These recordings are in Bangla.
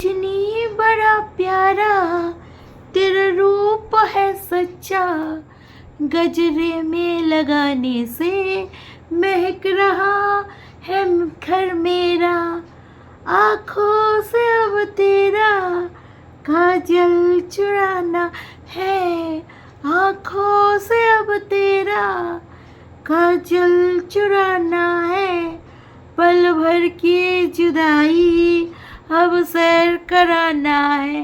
सजनी बड़ा प्यारा, तेरा रूप है सच्चा। गजरे में लगाने से महक रहा है घर मेरा। आँखों से अब तेरा काजल चुराना है। आँखों से अब तेरा काजल चुराना है। पल भर की जुदाई अब सैर कराना है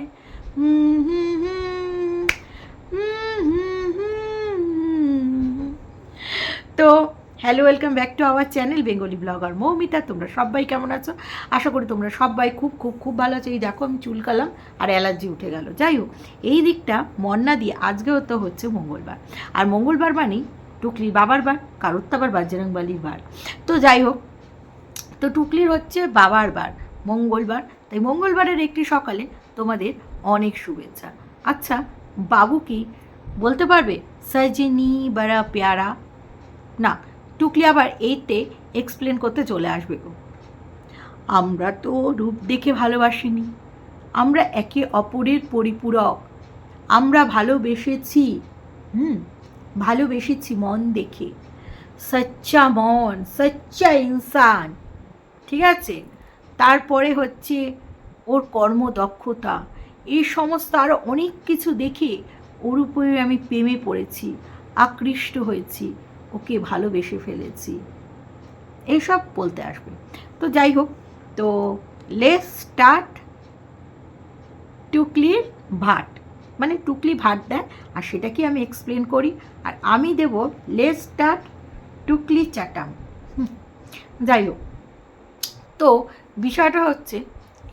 তো hello welcome back to our channel Bengali blogger Moumita তোমরা সবাই কেমন আছো আশা করি তোমরা সবাই খুব খুব খুব ভালো আছো এই দেখো আমি চুলকালাম আর অ্যালার্জি উঠে গেল যাই হোক এই দিকটা মন্না দিয়ে আজকেও তো হচ্ছে মঙ্গলবার আর মঙ্গলবার মানেই টুকলির বাবার বার কারোর তো আবার বাজরংবালির বার তো যাই হোক তো টুকলির হচ্ছে বাবার বার মঙ্গলবার তাই মঙ্গলবারের একটি সকালে তোমাদের অনেক শুভেচ্ছা। আচ্ছা বাবু কি বলতে পারবে? সজনি বড়া প্যারা? না, টুকলি আবার এইতে এক্সপ্লেন করতে চলে আসবে গো। আমরা তো রূপ দেখে ভালোবাসিনি। আমরা একে অপরের পরিপূরক। আমরা ভালোবেসেছি, হুম, ভালোবেসেছি মন দেখে। সচ্চা মন, সচ্চা ইনসান, ঠিক আছে? তারপরে হচ্ছে ওর কর্মদক্ষতা। এই সমস্ত আরও অনেক কিছু দেখে ওর উপরে আমি প্রেমে পড়েছি, আকৃষ্ট হয়েছি, ওকে ভালোবেসে ফেলেছি। এইসব বলতে আসবে। তো যাই হোক, তো লেস স্টার্ট টুকলির ভাট। মানে টুকলি ভাট দেয় আর সেটাকে আমি এক্সপ্লেন করি। আর আমি দেব লেস স্টার্ট টুকলি চাটাম যাই হোক। তো বিষয়টা হচ্ছে,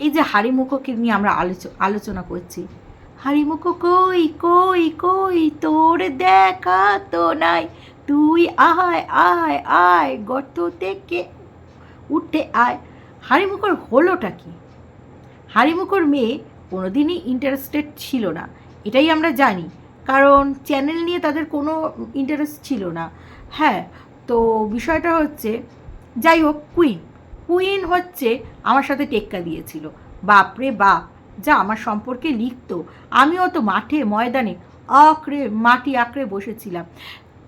এই যে হাড়িমুখোকে নিয়ে আমরা আলোচ, আলোচনা করছি, হাড়িমুখো কই কই কই, তোর দেখা তো নাই, তুই আয় আয় আয়, গর্ত থেকে উঠে আয়। হাড়িমুখোর হলোটা কি? হাড়িমুখোর মেয়ে কোনোদিনই ইন্টারেস্টেড ছিল না, এটাই আমরা জানি, কারণ চ্যানেল নিয়ে তাদের কোনো ইন্টারেস্ট ছিল না। হ্যাঁ তো বিষয়টা হচ্ছে, যাই হোক কুইন কুইন হচ্ছে আমার সাথে টেক্কা দিয়েছিল। বাপরে বাপ, যা আমার সম্পর্কে লিখতো। আমিও তো মাঠে, ময়দানে আঁকড়ে, মাটি আঁকড়ে বসেছিলাম।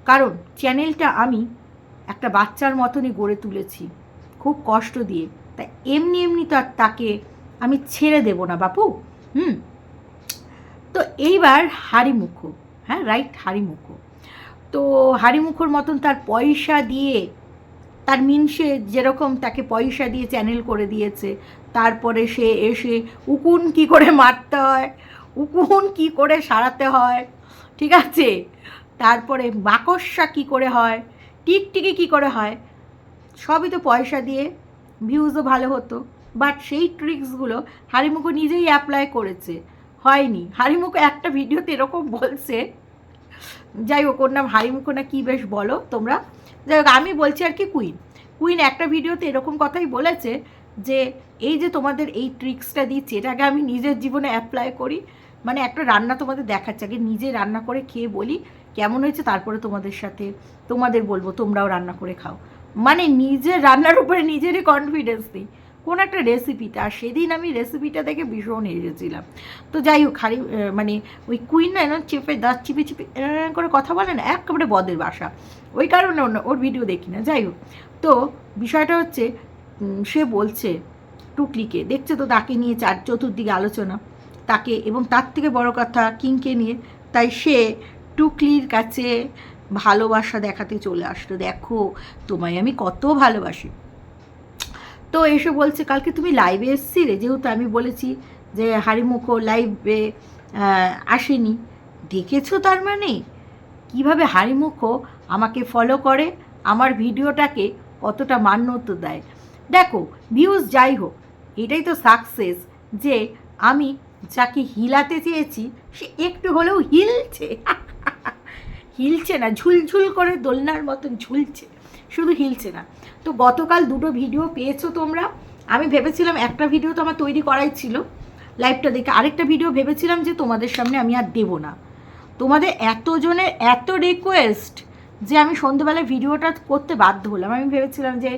কারণ চ্যানেলটা আমি একটা বাচ্চার মতনই গড়ে তুলেছি, খুব কষ্ট দিয়ে। তাই এমনি এমনি তো আর তাকে আমি ছেড়ে দেব না বাপু, হুম? তো এইবার হাড়িমুখো হ্যাঁ রাইট হাড়িমুখো। তো হাড়িমুখোর মতন তার পয়সা দিয়ে তার মিনসে যেরকম তাকে পয়সা দিয়ে চ্যানেল করে দিয়েছে, তারপরে সে এসে উকুন কি করে মারতে হয়, উকুন কি করে সারাতে হয়, ঠিক আছে? তারপরে মাকড়সা কি করে হয়, টিকটিকি কি করে হয়, সবই তো পয়সা দিয়ে ভিউজও ভালো হতো। বাট সেই ট্রিক্সগুলো হারিমুখো নিজেই অ্যাপ্লাই করেছে। হয়নি। হারিমুখো একটা ভিডিওতে এরকম বলছে যাই হোক, ওর নাম হারিমুখো না কী বেশ বলো তোমরা। যাই হোক, আমি বলছি আর কি কুইন কুইন একটা ভিডিওতে এরকম কথাই বলেছে যে, এই যে তোমাদের এই ট্রিক্সটা দিচ্ছে এটাকে আমি নিজের জীবনে অ্যাপ্লাই করি। মানে একটা রান্না তোমাদের দেখাচ্ছে, আগে নিজে রান্না করে খেয়ে বলি, কেমন হয়েছে, তারপরে তোমাদের সাথে তোমাদের বলব, তোমরাও রান্না করে খাও। মানে নিজের রান্নার উপরে নিজেরই কনফিডেন্স নেই। কোন একটা রেসিপিতে আর সেদিন আমি রেসিপিটা দেখে ভীষণ এসেছিলাম তো যাই হোক, খালি মানে ওই কুইন না এরকম চেপে, দাঁত চিপে চিপে এরকম করে কথা বলে না, একেবারে বদের বাসা। ওই কারণে অন্য, ওর ভিডিও দেখি না, যাই হোক। তো বিষয়টা হচ্ছে সে বলছে টুকলিকে, দেখছে তো তাকে নিয়ে চার চতুর্দিকে আলোচনা, তাকে এবং তার থেকে বড় কথা কিংকে নিয়ে। তাই সে টুকলির কাছে ভালোবাসা দেখাতে চলে আসলো। দেখো, তোমায় আমি কত ভালোবাসি। তো এসে বলছে, কালকে তুমি লাইভে এসছিলে? যেহেতু আমি বলেছি যে হারিমুখো লাইভে আসেনি। দেখেছ তার মানে? কীভাবে হারিমুখো আমাকে ফলো করে, আমার ভিডিওটাকে কতটা মান্যতা দেয়? দেখো ভিউজ যাই হোক, এটাই তো সাকসেস যে আমি যাকে হিলাতে চেয়েছি, সে একটু হলেও হিলছে। হিলছে না, ঝুলঝুল করে দোলনার মতন ঝুলছে, শুধু হিলছে না। তো গতকাল দুটো ভিডিও পেয়েছ তোমরা। আমি ভেবেছিলাম একটা ভিডিও তো আমার তৈরি করাই ছিল লাইভটা দেখে। আরেকটা ভিডিও ভেবেছিলাম যে তোমাদের সামনে আমি আর দেব না। তোমাদের এতজনের, এত রিকোয়েস্ট যে আমি সন্ধ্যেবেলায় ভিডিওটা করতে বাধ্য হলাম। আমি ভেবেছিলাম যে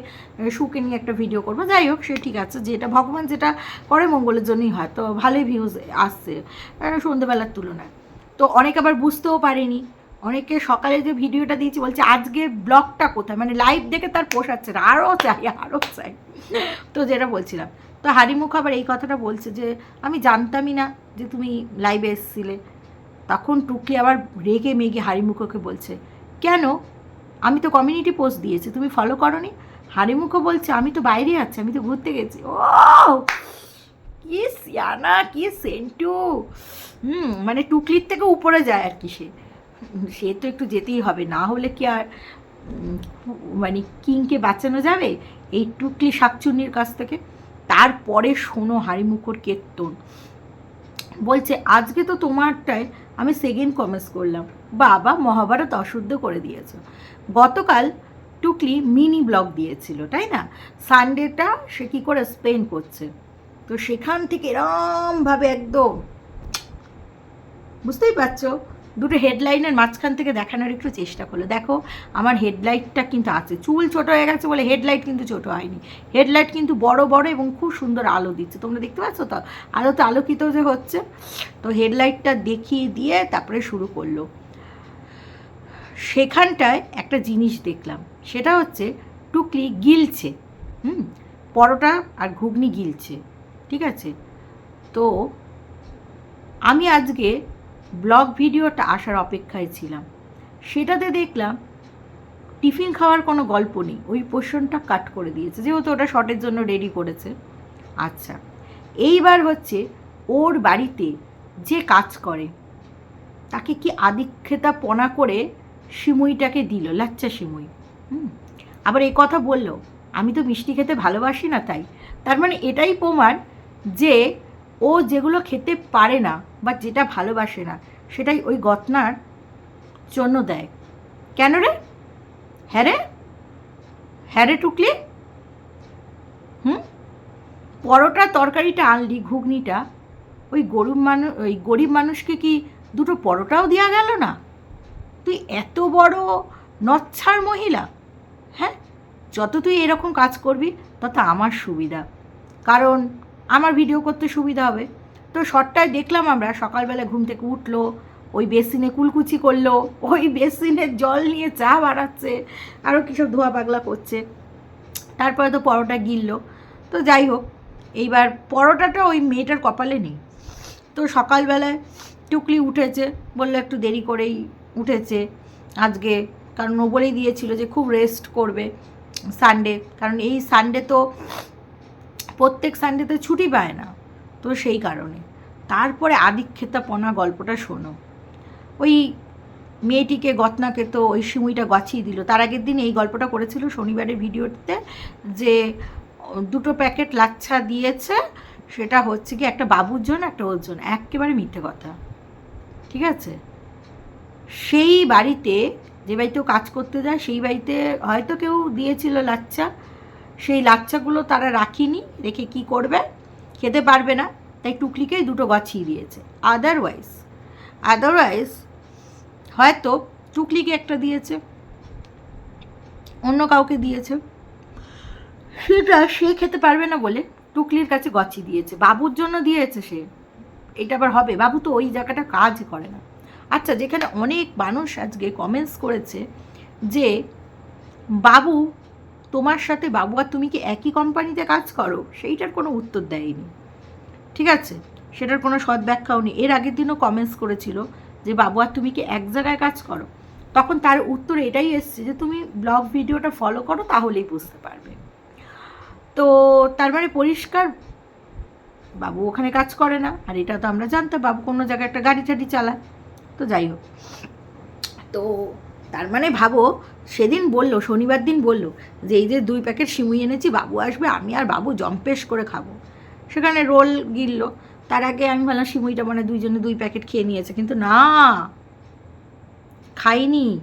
সুকে নিয়ে একটা ভিডিও করব। যাই হোক, সে ঠিক আছে। যেটা ভগবান যেটা করে, মঙ্গলের জন্যই হয়। তো ভালোই ভিউজ আসছে সন্ধ্যেবেলার তুলনায়। তো অনেক আবার বুঝতেও পারেনি। অনেকে সকালে যে ভিডিওটা দিয়েছি বলছে, আজকে ব্লগটা কোথায়? মানে লাইভ দেখে তার পোষাচ্ছে না আরও চাই আরও চাই। তো যেটা বলছিলাম। তো হারিমুখ আবার এই কথাটা বলছে যে, আমি জানতামই না যে তুমি লাইভে এসেছিলে। তখন টুকি আবার রেগে মেগে হারিমুখকে বলছে, কেন? আমি তো কমিউনিটি পোস্ট দিয়েছি, তুমি ফলো করনি? হারিমুখও বলছে, আমি তো বাইরে আছি, আমি তো ঘুরতে গেছি। ও কি সিয়ানা, কি সেন্টু। হুম মানে টুকলির থেকে উপরে যায় আর কি সে। সে তো একটু যেতেই হবে, না হলে কি আর মানে কিংকে বাঁচানো যাবে? এই টুকলি শাকচুন্নির কাছ থেকে। তারপরে শোনো হারিমুখর কীর্তন। বলছে, আজকে তো তোমারটায় আমি সেকেন্ড কমেন্টস করলাম। বাবা মহাভারত অশুদ্ধ করে দিয়েছ। গতকাল টুকলি মিনি ব্লগ দিয়েছিল, তাই না? সানডেটা সে কী করে স্পেন্ড করছে? তো সেখান থেকে এরমভাবে একদম, বুঝতেই পারছ? দুটো হেডলাইনের মাঝখান থেকে দেখানোর একটু চেষ্টা করল। দেখো, আমার হেডলাইটটা কিন্তু আছে। চুল ছোট হয়ে গেছে বলে হেডলাইট কিন্তু ছোট হয়নি। হেডলাইট কিন্তু বড় বড় এবং খুব সুন্দর আলো দিচ্ছে। তোমরা দেখতে পাচ্ছ তো? আলোতে আলোকিত যে হচ্ছে। তো হেডলাইটটা দেখিয়ে দিয়ে তারপরে শুরু করল। সেখানটায় একটা জিনিস দেখলাম। সেটা হচ্ছে টুকলি গিলছে। হুম? পরোটা আর ঘুগনি গিলছে। ঠিক আছে? তো আমি আজকে ব্লগ ভিডিওটা আসার অপেক্ষায় ছিলাম। সেটাতে দেখলাম টিফিন খাওয়ার কোনো গল্প নেই। ওই পোর্শনটা কাট করে দিয়েছে। যেহেতু ওটা শর্টের জন্য রেডি করেছে। আচ্ছা এইবার হচ্ছে ওর বাড়িতে যে কাজ করে, তাকে কি আদিক্ষেতা পনা করে সিমুইটাকে দিল, লাচ্চা সিমুই। হুম, আবার এই কথা বলল, আমি তো মিষ্টি খেতে ভালোবাসি না তাই। তার মানে এটাই প্রমাণ যে ও যেগুলো খেতে পারে না বা যেটা ভালোবাসে না, সেটাই ওই গতনার জন্য দেয়। কেন রে? হ্যাঁ রে? হ্যাঁ রে টুকলি? হুম? পরোটা তরকারিটা আনলি, ঘুগনিটা? ওই গরিব মানুষ ওই গরিব মানুষকে কি দুটো পরোটাও দেওয়া গেল না? তুই এত বড় নচ্ছার মহিলা হ্যাঁ? যত তুই এরকম কাজ করবি, তত আমার সুবিধা। কারণ আমার ভিডিও করতে সুবিধা হবে। তো শর্টটায় দেখলাম আমরা, সকালবেলা ঘুম থেকে উঠল, ওই বেসিনে কুলকুচি করল, ওই বেসিনের জল নিয়ে চা বাড়াচ্ছে আরও কিসব ধোয়া পাগলা করছে। তারপরে তো পরোটা গিললো। তো যাই হোক, এইবার পরোটাটা ওই মেয়েটার কপালে নেই। তো সকালবেলায় টুকলি উঠেছে, বলল একটু দেরি করেই উঠেছে। আজকে, কারণ ও বলেই দিয়েছিল যে খুব রেস্ট করবে সানডে কারণ এই সানডে তো প্রত্যেক সানডেতে ছুটি পায় না। তো সেই কারণে। তারপরে আদিক্ষেতাপনা গল্পটা শোনো। ওই মেয়েটিকে, গতনাকে তো ওই সিমুইটা গছিয়ে দিল। তার আগের দিন এই গল্পটা করেছিল শনিবারের ভিডিওতে যে, দুটো প্যাকেট লাচ্ছা দিয়েছে, সেটা হচ্ছে কি একটা বাবুর জন্য, একটা ওর জন্য। একেবারে মিথ্যে কথা। ঠিক আছে? সেই বাড়িতে যে বাড়িতেও কাজ করতে যায়, সেই বাড়িতে হয়তো কেউ দিয়েছিল লাচ্চা সেই লাচ্চাগুলো তারা রাখিনি, রেখে কি করবে? খেতে পারবে না, তাই টুকলিকেই দুটো গছিয়ে দিয়েছে। আদারওয়াইজ আদারওয়াইজ হয়তো টুকলিকে একটা দিয়েছে, অন্য কাউকে দিয়েছে। সেটা সে খেতে পারবে না বলে টুকলির কাছে গছি দিয়েছে। বাবুর জন্য দিয়েছে সে। এটা আবার হবে। বাবু তো ওই জায়গাটা কাজ করে না। আচ্ছা যেখানে অনেক মানুষ আজকে কমেন্টস করেছে যে, বাবু তোমার সাথে বাবু আর তুমি কি একই কোম্পানিতে কাজ করো? সেইটার কোনো উত্তর দেয়নি। ঠিক আছে, সেটার কোনো সৎ ব্যাখ্যাও নেই। এর আগের দিনও কমেন্টস করেছিল যে বাবু আর তুমি কি এক জায়গায় কাজ করো? তখন তার উত্তর এটাই এসছে যে, তুমি ব্লগ ভিডিওটা ফলো করো, তাহলেই বুঝতে পারবে। তো তার মানে পরিষ্কার, বাবু ওখানে কাজ করে না। আর এটা তো আমরা জানতাম, বাবু কোনো জায়গায় একটা গাড়ি টাড়ি চালায়। তো যাই হোক। তো তার মানে ভাবো সেদিন বলল, শনিবার দিন বলল যে এই যে দুই প্যাকেট সিমুই এনেছি, বাবু আসবে, আমি আর বাবু জম্পেশ করে খাব। সেখানে রোল গিললো। তার আগে আমি ভাবলাম সিমুইটা মানে দুইজনে দুই প্যাকেট খেয়ে নিয়েছে, কিন্তু না, খাইনি।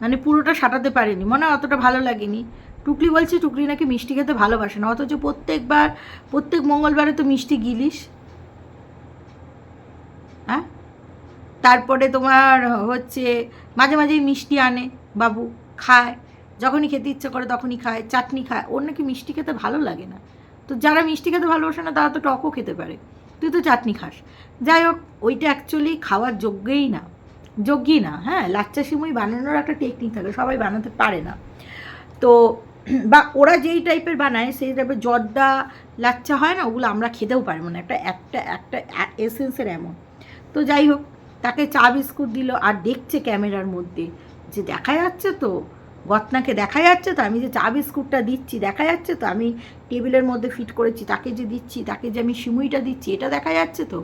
মানে পুরোটা সাটাতে পারিনি, মনে হয় অতটা ভালো লাগেনি। টুকলি বলছে, টুকলি নাকি মিষ্টি খেতে ভালোবাসে না, অথচ প্রত্যেকবার, প্রত্যেক মঙ্গলবারে তো মিষ্টি গিলিস। হ্যাঁ? তারপরে তোমার হচ্ছে, মাঝে মাঝেই মিষ্টি আনে। বাবু খায়, যখনই খেতে ইচ্ছে করে তখনই খায়, চাটনি খায়। ওর নাকি মিষ্টি খেতে ভালো লাগে না। তো যারা মিষ্টি খেতে ভালোবাসে না, তারা তো টকও খেতে পারে। তুই তো চাটনি খাস। যাই হোক, ওইটা অ্যাকচুয়ালি খাওয়ার যোগ্যই না। যোগ্যই না হ্যাঁ? লাচ্চা সিমুই বানানোর একটা টেকনিক থাকে, সবাই বানাতে পারে না। তো বা ওরা যেই টাইপের বানায়, সেই টাইপের জর্দা লাচ্চা হয় না, ওগুলো আমরা খেতেও পারব না। একটা একটা একটা এসেন্সের এমন। তো যাই হোক, তাকে চা বিস্কুট দিল, আর দেখছে ক্যামেরার মধ্যে। যে দেখা যাচ্ছে তো গতনাকে দেখা যাচ্ছে তো, আমি যে চা বিস্কুটটা দিচ্ছি দেখা যাচ্ছে তো, আমি টেবিলের মধ্যে ফিট করেছি, তাকে যে দিচ্ছি, তাকে যে আমি সিমুইটা দিচ্ছি, এটা দেখা যাচ্ছে তো।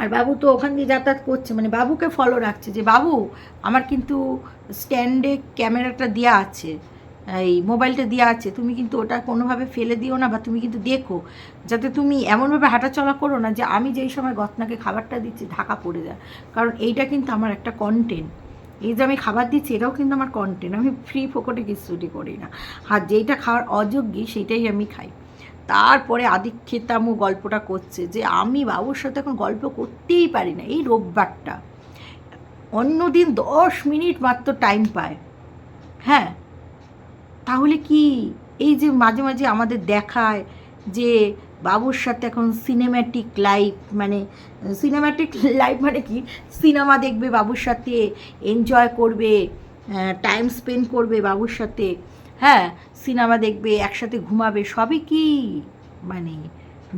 আর বাবু তো ওখান দিয়ে যাতায়াত করছে মানে বাবুকে ফলো রাখছে যে, বাবু, আমার কিন্তু স্ট্যান্ডে ক্যামেরাটা দেওয়া আছে, এই মোবাইলটা দেওয়া আছে, তুমি কিন্তু ওটা কোনোভাবে ফেলে দিও না বা তুমি কিন্তু দেখো, যাতে তুমি এমনভাবে হাঁটাচলা করো না যে, আমি যেই সময় গতনাকে খাবারটা দিচ্ছি, ঢাকা পড়ে যায়। কারণ এইটা কিন্তু আমার একটা কন্টেন্ট এই যে আমি খাবার দিচ্ছি, এটাও কিন্তু আমার কন্টেন্ট আমি ফ্রি ফোকটে কিছুটি করি না। আর যেইটা খাওয়ার অযোগ্যী, সেইটাই আমি খাই। তারপরে আদিক্ষেতামু গল্পটা করছে যে, আমি বাবুর সাথে এখন গল্প করতেই পারি না, এই রোববারটা। অন্যদিন দশ মিনিট মাত্র টাইম পায়। হ্যাঁ? তাহলে কি? এই যে মাঝে মাঝে আমাদের দেখায় যে বাবুর সাথে এখন সিনেম্যাটিক লাইফ মানে সিনেম্যাটিক লাইফ মানে কি? সিনেমা দেখবে বাবুর সাথে এনজয় করবে টাইম স্পেন্ড করবে বাবুর সাথে। হ্যাঁ সিনেমা দেখবে, একসাথে ঘুমাবে, সবই কি? মানে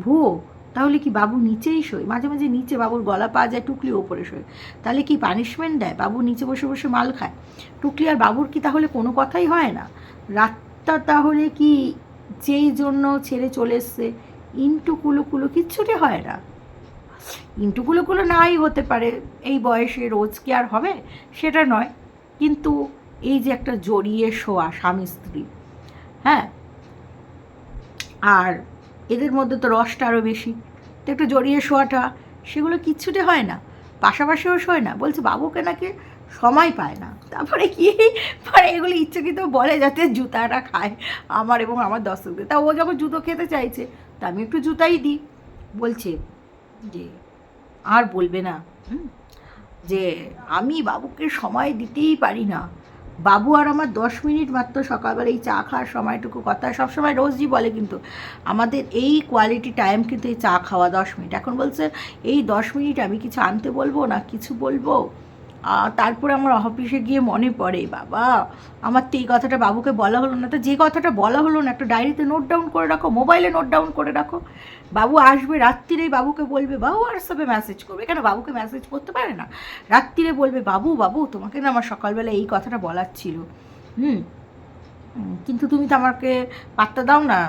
ভুয়ো। তাহলে কি বাবু নিচেই শোয়? মাঝে মাঝে নিচে বাবুর গলা পাওয়া যায় টুকলি ওপরে শোয়। তাহলে কি পানিশমেন্ট দেয়? বাবু নিচে বসে বসে মাল খায়। টুকলি আর বাবুর কি তাহলে কোনো কথাই হয় না? রাতটা তাহলে কি যেই জন্য ছেড়ে চলে এসছে? ইন্টু কুলো কুলো কিচ্ছুটি হয় না। ইন্টু কুলো কুলো নাই হতে পারে, এই বয়সে রোজ কি আর হবে? সেটা নয়। কিন্তু এই যে একটা জড়িয়ে শোয়া স্বামী স্ত্রী হ্যাঁ? আর এদের মধ্যে তো রসটা আরও বেশি। তো একটু জড়িয়ে শোয়াটা, সেগুলো কিচ্ছুটি হয় না। পাশাপাশিও শোয় না। বলছে, বাবুকে নাকি সময় পায় না। তারপরে কি? পরে এগুলো ইচ্ছাকৃত বলে যাতে জুতাটা খায় আমার এবং আমার দর্শকদের। তা ও যখন জুতো খেতে চাইছে, তা আমি একটু জুতাই দিই। বলছে যে, আর বলবে না যে, আমি বাবুকে সময় দিতেই পারি না। বাবু আর আমার দশ মিনিট মাত্র সকালবেলা এই চা খাওয়ার সময়টুকু কথা। সবসময় রোজই বলে কিন্তু, আমাদের এই কোয়ালিটি টাইম কিন্তু এই চা খাওয়া দশ মিনিট। এখন বলছে, এই দশ মিনিট আমি কিছু আনতে বলব না? কিছু বলব? তারপরে আমার অফিসে গিয়ে মনে পড়ে, বাবা, আমার তো এই কথাটা বাবুকে বলা হলো না। তো যে কথাটা বলা হলো না, একটা ডায়েরিতে নোট ডাউন করে রাখো মোবাইলে নোট ডাউন করে রাখো। বাবু আসবে রাত্রিরেই বাবুকে বলবে, বাবু হোয়াটসঅ্যাপে মেসেজ করবে। কেন, বাবুকে মেসেজ করতে পারে না? রাত্রিরে বলবে, বাবু বাবু, তোমাকে না আমার সকালবেলা এই কথাটা বলার ছিল। হুম কিন্তু তুমি তো আমাকে পাত্তা দাও না।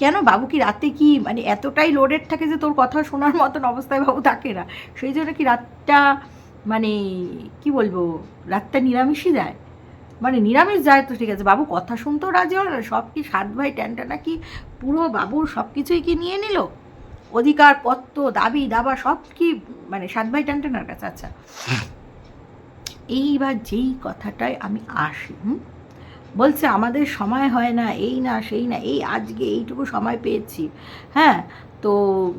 কেন, বাবু কি রাতে কি মানে এতটাই লোডেড থাকে যে তোর কথা শোনার মতন অবস্থায় বাবু থাকে না। সেই জন্য কি রাতটা মানে কি বলব, রাতটা নিরামিষই দেয়। মানে নিরামিষ যায় তো, ঠিক আছে। বাবু কথা শুনতেও রাজি হলো না সব কি সাত ভাই ট্যানটা নাকি পুরো বাবুর সব কিছুই কি নিয়ে নিল? অধিকার পত্র, দাবি, দাবা, সব কি মানে সাত ভাই ট্যানটানার কাছে আচ্ছা। এইবার যেই কথাটায় আমি আসি? বলছে, আমাদের সময় হয় না, এই না, সেই না, এই আজকে এইটুকু সময় পেয়েছি। হ্যাঁ তো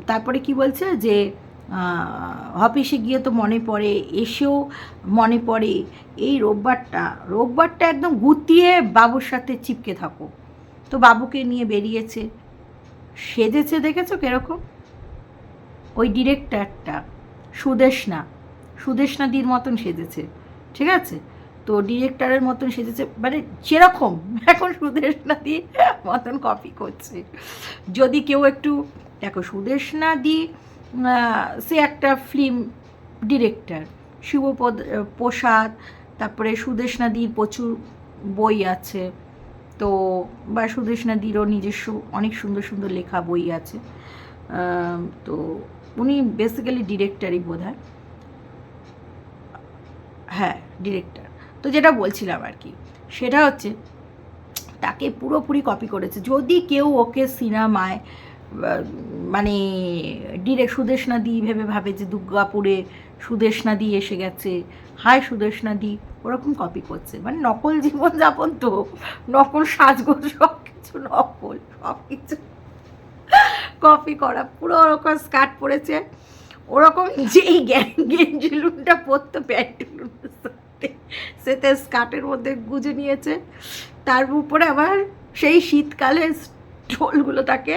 তারপরে কি বলছে যে অফিসে গিয়ে তো মনে পড়ে, এসেও মনে পড়ে, এই রোববারটা রোববারটা একদম গুতিয়ে বাবুর সাথে চিপকে থাকো। তো বাবুকে নিয়ে বেরিয়েছে। সেজেছে, দেখেছ কীরকম? ওই ডিরেক্টরটা সুদেশনা সুদেশনাদির মতন সেজেছে, ঠিক আছে? তো ডিরেক্টরের মতন সেজেছে মানে যেরকম, এখন সুদেশনাদি মতন কপি করছে। যদি কেউ একটু, দেখো সুদেশনাদি সে একটা ফিল্ম ডিরেক্টর শিবপদ প্রসাদ, তারপরে সুদেশনাদির প্রচুর বই আছে, তো, বা সুদেশনাদিরও নিজস্ব অনেক সুন্দর সুন্দর লেখা বই আছে তো উনি বেসিক্যালি ডিরেক্টরই বোধ হয় হ্যাঁ ডিরেক্টর তো যেটা বলছিলাম আর কি, সেটা হচ্ছে, তাকে পুরোপুরি কপি করেছে। যদি কেউ ওকে সিনেমায় মানে ডিরেক্ট সুদেশনাদি ভেবে ভাবে যে দুর্গাপুরে সুদেশনাদি এসে গেছে। হায় সুদেশনাদি, ওরকম কপি করছে। মানে নকল জীবনযাপন তো। নকল সাজগোজ সব কিছু নকল সব কিছু কপি করা, পুরো ওরকম স্কার্ট পরেছে। ওরকম যেই গ্যাং গেঞ্জিলুনটা পরতো সে তার স্কার্টের মধ্যে গুজে নিয়েছে। তার উপরে আবার সেই শীতকালে ঢোলগুলো তাকে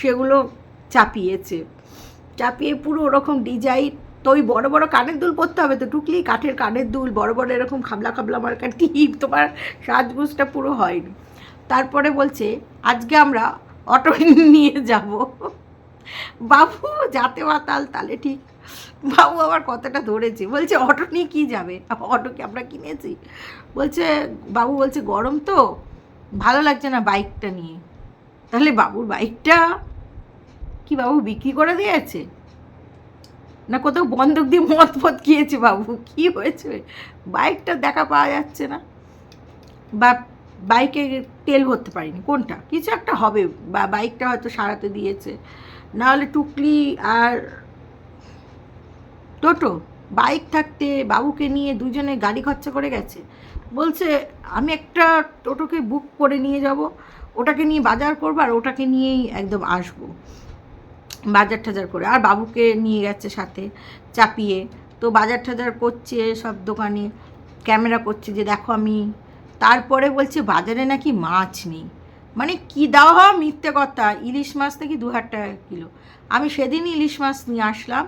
সেগুলো চাপিয়েছে। চাপিয়ে পুরো ওরকম ডিজাইন, তো ওই বড় বড় কানের দুল পরতে হবে তো টুকলি কাঠের কানের দুল, বড় বড় এরকম খাবলা খাবলা মার্কার টিপ, তোমার সাজগুজটা পুরো হয়নি। তারপরে বলছে, আজকে আমরা অটো নিয়ে যাব। বাবু, যাতে মাতাল তাহলে ঠিক। বাবু আবার কতটা ধরেছে, বলছে, অটো নিয়ে কী যাবে? অটো কি আমরা কিনেছি? বলছে, বাবু বলছে, গরম তো, ভালো লাগছে না বাইকটা নিয়ে। তাহলে বাবুর বাইকটা কি বাবু বিক্রি করে দিয়েছে? না কোথাও বন্ধক দিয়ে মদ ফদ গিয়েছে বাবু? কি হয়েছে? বাইকটা দেখা পাওয়া যাচ্ছে না। বা বাইকে তেল ভরতে পারিনি। কোনটা? কিছু একটা হবে। বা বাইকটা হয়তো সারাতে দিয়েছে। নাহলে টুকলি আর টোটো? বাইক থাকতে বাবুকে নিয়ে দুজনে গাড়ি খরচা করে গেছে। বলছে, আমি একটা টোটোকে বুক করে নিয়ে যাব। ওটাকে নিয়ে বাজার করব আর ওটাকে নিয়েই একদম আসব। বাজার টাজার করে। আর বাবুকে নিয়ে গেছে সাথে চাপিয়ে। তো বাজার টাজার করছে সব দোকানে, ক্যামেরা করছে যে দেখো আমি, তারপরে বলছে বাজারে নাকি মাছ নেই। মানে কি দেওয়া হয়? মিথ্যে কথা। ইলিশ মাছ নাকি দু হাজার টাকা কিলো। আমি সেদিন ইলিশ মাছ নিয়ে আসলাম।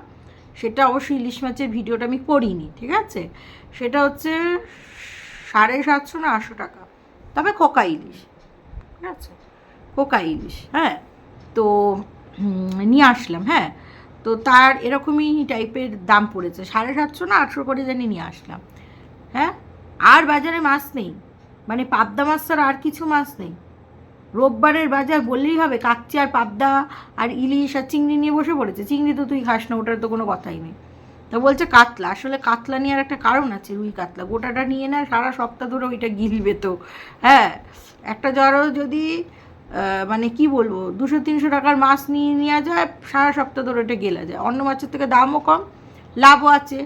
সেটা অবশ্যই ইলিশ মাছের ভিডিওটা আমি করিনি, ঠিক আছে? সেটা হচ্ছে সাড়ে সাতশো না আটশো টাকা। তবে কোকা ইলিশ। ঠিক আছে। কোকা ইলিশ হ্যাঁ। তো নিয়ে আসলাম হ্যাঁ। তো তার এরকমই টাইপের দাম পড়েছে, সাড়ে সাতশো না আটশো করে জানি নিয়ে আসলাম হ্যাঁ। আর বাজারে মাছ নেই মানে পাবদা মাছ ছাড়া আর কিছু মাছ নেই। রোববারের বাজার বললেই হবে, কাকচি আর পাবদা আর ইলিশ আর চিংড়ি নিয়ে বসে পড়েছে। চিংড়ি তো তুই খাস না, ওটার তো কোনো কথাই নেই। তো বলছে কাতলা। আসলে কাতলা নেওয়ার একটা কারণ আছে, রুই কাতলা। গোটাটা নিয়ে নেয় সারা সপ্তাহ ধরে ওইটা গিলবে তো। হ্যাঁ একটা জ্বরও যদি মানে কি বলব, দুশো তিনশো টাকার মাছ নিয়ে নেওয়া যায়, সারা সপ্তাহ ধরে ওটা গেলা যায়। অন্য মাছের থেকে দামও কম, লাভও আছে।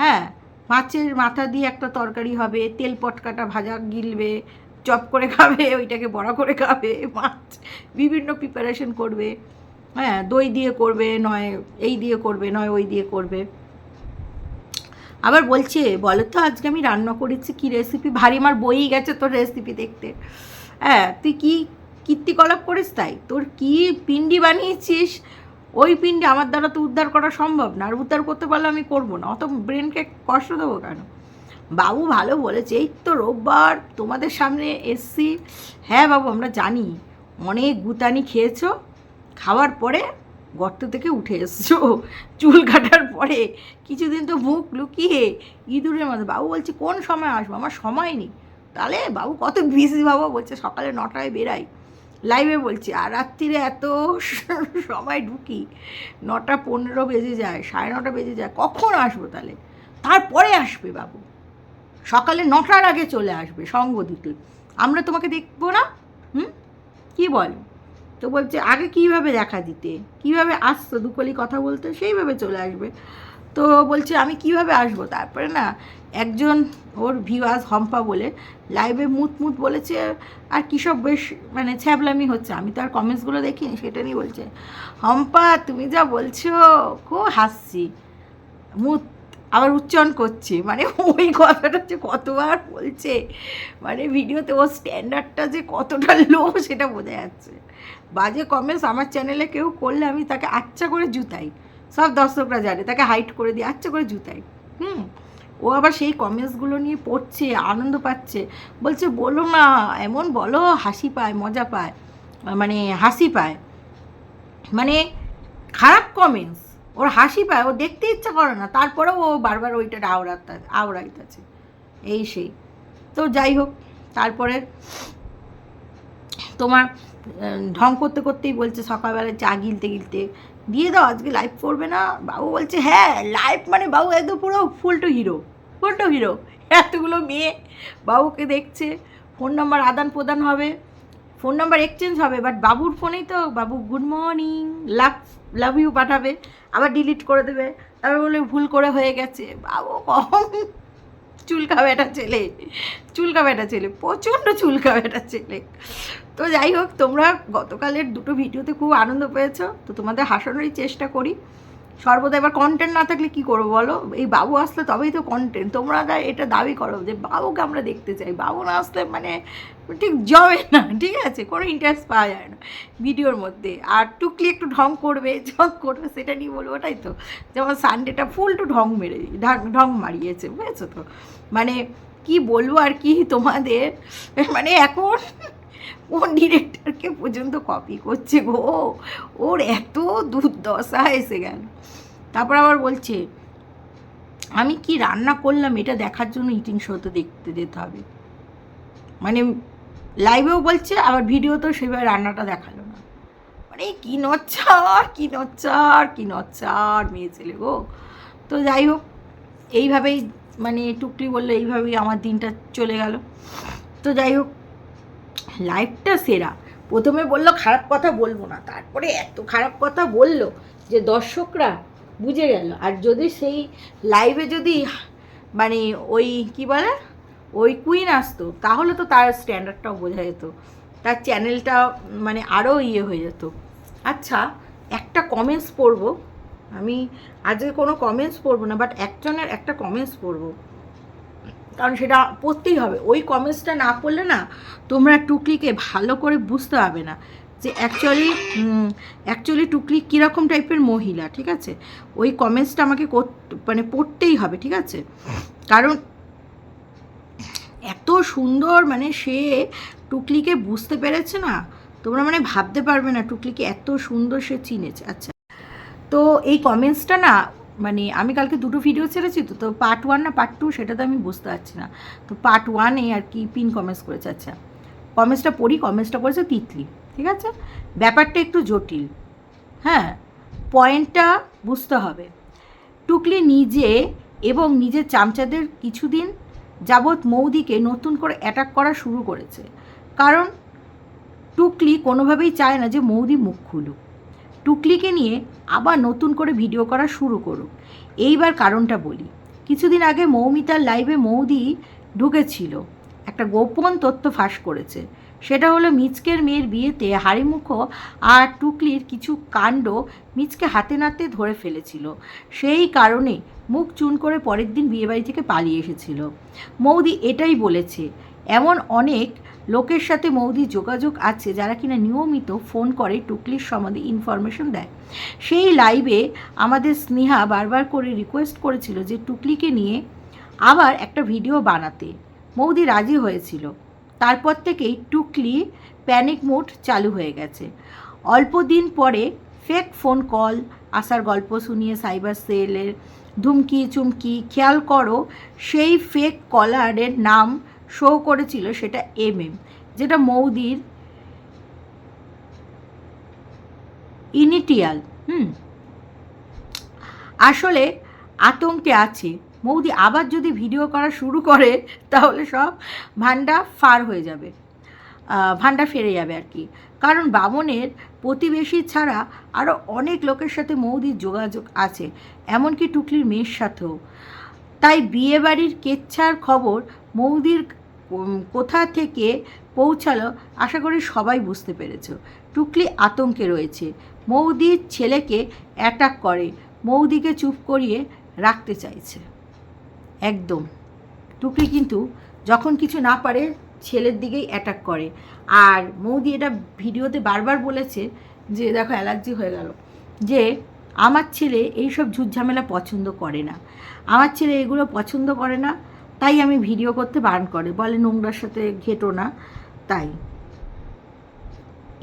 হ্যাঁ মাছের মাথা দিয়ে একটা তরকারি হবে, তেল পটকাটা ভাজা গিলবে, চপ করে খাবে, ওইটাকে বড়া করে খাবে, মাছ বিভিন্ন প্রিপারেশন করবে। হ্যাঁ দই দিয়ে করবে, নয় এই দিয়ে করবে, নয় ওই দিয়ে করবে। আবার বলছে বলো তো আজকে আমি রান্না করেছি, কি রেসিপি ভারী আমার বই গেছে তোর রেসিপি দেখতে। হ্যাঁ তুই কি কীর্তিকলাপ করিস তাই? তোর কি পিন্ডি বানিয়েছিস? ওই পিন্ডি আমার দ্বারা তো উদ্ধার করা সম্ভব না, আর উদ্ধার করতে পারলে আমি করব না, অত ব্রেনকে কষ্ট দেবো কেন? বাবু ভালো বলেছে, এই তো রোববার, তোমাদের সামনে এসছি। হ্যাঁ বাবু, আমরা জানি, অনেক গুতানি খেয়েছো, খাওয়ার পরে গর্ত থেকে উঠে এসছো। চুল কাটার পরে কিছুদিন তো মুখ লুকিয়ে ইঁদুরের মতো। বাবু বলছে, কোন সময় আসব? আমার সময় নেই। তাহলে বাবু কত বিজি বাবা? বলছে, সকালে নটায় বেরাই। লাইভে বলছি, আর রাত্রিরে এত সময় ঢুকি, নটা পনেরো বেজে যায়, সাড়ে নটা বেজে যায়, কখন আসব তাহলে? তারপরে আসবে বাবু। সকালে নটার আগে চলে আসবে সঙ্গ দিতে। আমরা তোমাকে দেখব না? হুম? কি বল? তো বলছে, আগে কীভাবে দেখা দিতে? কীভাবে আসতো দুকলি কথা বলতে? সেইভাবে চলে আসবে। তো বলছে, আমি কীভাবে আসব? তারপরে না একজন ওর ভিওয়াজ হম্পা বলে লাইভে মুত মুত বলেছে, আর কী সব বেশ মানে ছ্যাবলামি হচ্ছে। আমি তো আর কমেন্টসগুলো দেখিনি, সেটা নিয়ে বলছে, হম্পা, তুমি যা বলছো, খুব হাসছি। মুত, আবার উচ্চারণ করছে। মানে ওই কথাটা যে কতবার বলছে। মানে ভিডিওতে ওর স্ট্যান্ডার্ডটা যে কতটা লো সেটা বোঝা যাচ্ছে। বাজে কমেন্টস আমার চ্যানেলে কেউ করলে আমি তাকে আচ্ছা করে জুতাই। সব দর্শকরা জানে, তাকে হাইট করে দিই আচ্ছা করে জুতাই। হুম, ও আবার সেই কমেন্টসগুলো নিয়ে পড়ছে, আনন্দ পাচ্ছে। বলছে, বলো না, এমন বলো, হাসি পায়, মজা পায় মানে হাসি পায়। মানে খারাপ কমেন্টস ওর হাসি পায়, ও দেখতে ইচ্ছা করে না। তারপরেও ও বারবার ওইটা আওড়াতে, আওড়াইতেছে। এই সেই। তো যাই হোক, তারপরে তোমার ঢং করতে করতেই বলছে সকালবেলা চা গিলতে গিলতে। দিয়ে দাও, আজকে লাইভ করবে না। বাবু বলছে হ্যাঁ লাইভ মানে বাবু একদম পুরো full to hero full to hero এতগুলো মেয়ে বাবুকে দেখছে। ফোন নাম্বার আদান প্রদান হবে ফোন নাম্বার এক্সচেঞ্জ হবে বাট বাবুর ফোনেই তো, বাবু good morning love love you পাঠাবে। আবার ডিলিট করে দেবে। তারপর বলে, ভুল করে হয়ে গেছে। বাবু কম চুলকা বেটা ছেলে চুলকা বেটা ছেলে, প্রচণ্ড চুলকা বেটা ছেলে। তো যাই হোক, তোমরা গতকালের দুটো ভিডিওতে খুব আনন্দ পেয়েছ, তো তোমাদের হাসানোরই চেষ্টা করি। সর্বদা এবার কন্টেন্ট না থাকলে কি করব বলো? এই বাবু আসলে তবেই তো কন্টেন্ট তোমরা এটা দাবি করো যে বাবুকে আমরা দেখতে চাই। বাবু না আসলে মানে ঠিক জবে না, ঠিক আছে? কোনো ইন্টারেস্ট পাওয়া যায় না ভিডিওর মধ্যে। আর টুকলি একটু ঢং করবে ঢং করবে, সেটা নিয়ে বলব ওটাই তো। যেমন সানডেটা ফুল টু ঢং মেরে ঢং মারিয়েছে, বুঝেছ তো? মানে কি বলব আর কি তোমাদের? মানে এখন ও ডিরেক্টরকে পর্যন্ত কপি করছে গো? ওর এত দুর্দশা এসে গেল। তারপর আবার বলছে, আমি কি রান্না করলাম? এটা দেখার জন্য ইটিং শোতে দেখতে যেতে হবে। মানে লাইভেও বলছে, আবার ভিডিওতেও সেভাবে রান্নাটা দেখাল না। মানে কি নচ্ছার কি নচ্ছার কি নচ্ছার মেয়ে ছেলে গো। তো যাই হোক, এইভাবেই মানে টুকলি বলল, এইভাবেই আমার দিনটা চলে গেল। তো যাই হোক লাইফটা সেরা। প্রথমে বলল, খারাপ কথা বলব না। তারপরে এত খারাপ কথা বলল যে দর্শকরা বুঝে গেল। আর যদি সেই লাইভে যদি মানে ওই কি বলে? ওই কুইন আসতো, তাহলে তো তার স্ট্যান্ডার্ডটাও বোঝা যেত। তার চ্যানেলটা মানে আরও ইয়ে হয়ে যেত। আচ্ছা একটা কমেন্টস পড়ব। আমি আজকে কোনো কমেন্টস পড়ব না বাট একজনের একটা কমেন্টস পড়ব। কারণ সেটা পড়তেই হবে। ওই কমেন্টসটা না পড়লে না তোমরা টুকলিকে ভালো করে বুঝতে পারবে না যে অ্যাকচুয়ালি অ্যাকচুয়ালি টুকলি কীরকম টাইপের মহিলা, ঠিক আছে? ওই কমেন্টসটা আমাকে মানে পড়তেই হবে, ঠিক আছে? কারণ এত সুন্দর মানে সে টুকলিকে বুঝতে পেরেছে না, তোমরা মানে ভাবতে পারবে না টুকলিকে এত সুন্দর সে চিনেছে। আচ্ছা তো এই কমেন্টসটা না মানে আমি কালকে দুটো ভিডিও ছেড়েছি, তো তো পার্ট ওয়ান না পার্ট টু সেটা তো আমি বুঝতে পারছি না। তো পার্ট ওয়ানে আর কি পিন কমেন্টস করেছে আচ্ছা। কমেন্টসটা পড়ি কমেন্টসটা করেছে তিতলি, ঠিক আছে? ব্যাপারটা একটু জটিল। হ্যাঁ পয়েন্টটা বুঝতে হবে। টুকলি নিজে এবং নিজের চামচাদের কিছুদিন যাবৎ মৌদিকে নতুন করে অ্যাটাক করা শুরু করেছে। কারণ টুকলি কোনোভাবেই চায় না যে মৌদি মুখ খুলুক। টুকলিকে নিয়ে আবার নতুন করে ভিডিও করা শুরু করুক। এইবার কারণটা বলি। কিছুদিন আগে মৌমিতার লাইভে মৌদি ঢুকেছিল। একটা গোপন তথ্য ফাঁস করেছে। সেটা হলো মিচকের মেয়ের বিয়েতে হাড়িমুখো আর টুকলির কিছু কাণ্ড মিচকে হাতে নাতে ধরে ফেলেছিল। সেই কারণে মুখ চুন করে পরের দিন বিয়েবাড়ি থেকে পালিয়ে এসেছিল। মৌদি এটাই বলেছে, এমন অনেক লোকের সাথে মৌদি যোগাযোগ আছে, যারা কিনা নিয়মিত ফোন করে, টুকলির সম্বন্ধে ইনফরমেশন দেয়। সেই লাইভে আমাদের স্নেহা বারবার করে রিকোয়েস্ট করেছিল যে টুকলিকে নিয়ে আবার একটা ভিডিও বানাতে। মৌদি রাজি হয়েছিল। তারপর থেকেই টুকলি প্যানিক মোড চালু হয়ে গেছে। অল্প দিন পরে ফেক ফোন কল আসার গল্প শুনিয়ে সাইবার সেলের ধুমকি, চুমকি, খেয়াল করো, সেই ফেক কলারের নাম শো করেছিল সেটা এম এম যেটা মৌদির ইনিটিয়াল হুম। আসলে আতঙ্কে আছে। মৌদি আবার যদি ভিডিও করা শুরু করে, তাহলে সব ভান্ডা ফার হয়ে যাবে। ভান্ডা ফেরে যাবে আর কি। কারণ বামনের প্রতিবেশী ছাড়া আরও অনেক লোকের সাথে মৌদির যোগাযোগ আছে, এমনকি টুকলির মেয়ের সাথেও। তাই বিয়েবাড়ির কেচ্ছার খবর মৌদির কোথা থেকে পৌঁছালো আশা করি সবাই বুঝতে পেরেছ। টুকলি আতঙ্কে রয়েছে। মৌদির ছেলেকে অ্যাটাক করে। মৌদিকে চুপ করিয়ে রাখতে চাইছে। একদম। টুকলি কিন্তু যখন কিছু না পারে ছেলের দিকেই অ্যাটাক করে। আর মৌদি এটা ভিডিওতে বারবার বলেছে যে, দেখো অ্যালার্জি হয়ে গেল। যে, আমার ছেলে এইসব ঝুটঝামেলা পছন্দ করে না। আমার ছেলে এগুলো পছন্দ করে না। তাই আমি ভিডিও করতে বারণ করে। বলে নোংরার সাথে ঘেটো না, তাই।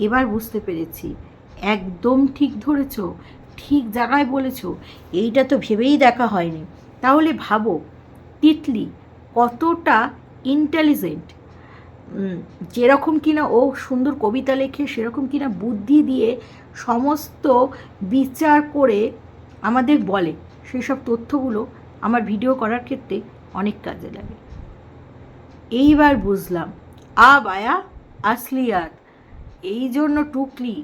এবার বুঝতে পেরেছি। একদম ঠিক ধরেছ, ঠিক জায়গায় বলেছ, এইটা তো ভেবেই দেখা হয়নি। তাহলে ভাবো, তিতলি কতটা ইন্টেলিজেন্ট যেরকম কিনা ও সুন্দর কবিতা লেখে, সেরকম কিনা বুদ্ধি দিয়ে সমস্ত বিচার করে আমাদের বলে। সেই সব তথ্যগুলো আমার ভিডিও করার ক্ষেত্রে অনেক কাজে লাগে। এইবার বুঝলাম, আ বায়া, আসলিয়াত, এই জন্য টুকলি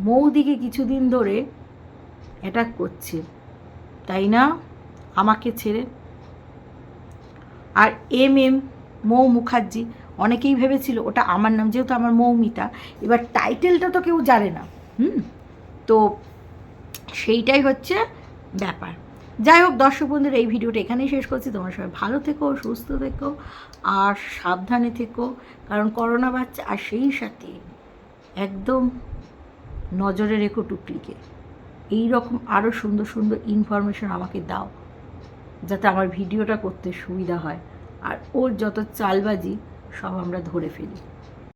মৌদিকে কিছুদিন ধরে অ্যাটাক করছে, তাই না? আমাকে ছেড়ে। আর এম এম, মৌ মুখার্জি, অনেকেই ভেবেছিল ওটা আমার নাম, যেহেতু আমার মৌমিতা, এবার টাইটেলটা তো কেউ জানে না। হুম? তো সেইটাই হচ্ছে ব্যাপার। যাই হোক, দর্শক বন্ধুরা, এই ভিডিওটা এখানেই শেষ করছি। তোমার সবাই ভালো থেকো, সুস্থ থেকো, আর সাবধানে থেকো, কারণ করোনা বাচ্চা আর সেই সাথে একদম নজরে রেখো টুকলিকে। এই রকম আরও সুন্দর সুন্দর ইনফরমেশন আমাকে দাও, যাতে আমার ভিডিওটা করতে সুবিধা হয়। আর ওর যত চালবাজি, সব আমরা ধরে ফেলি।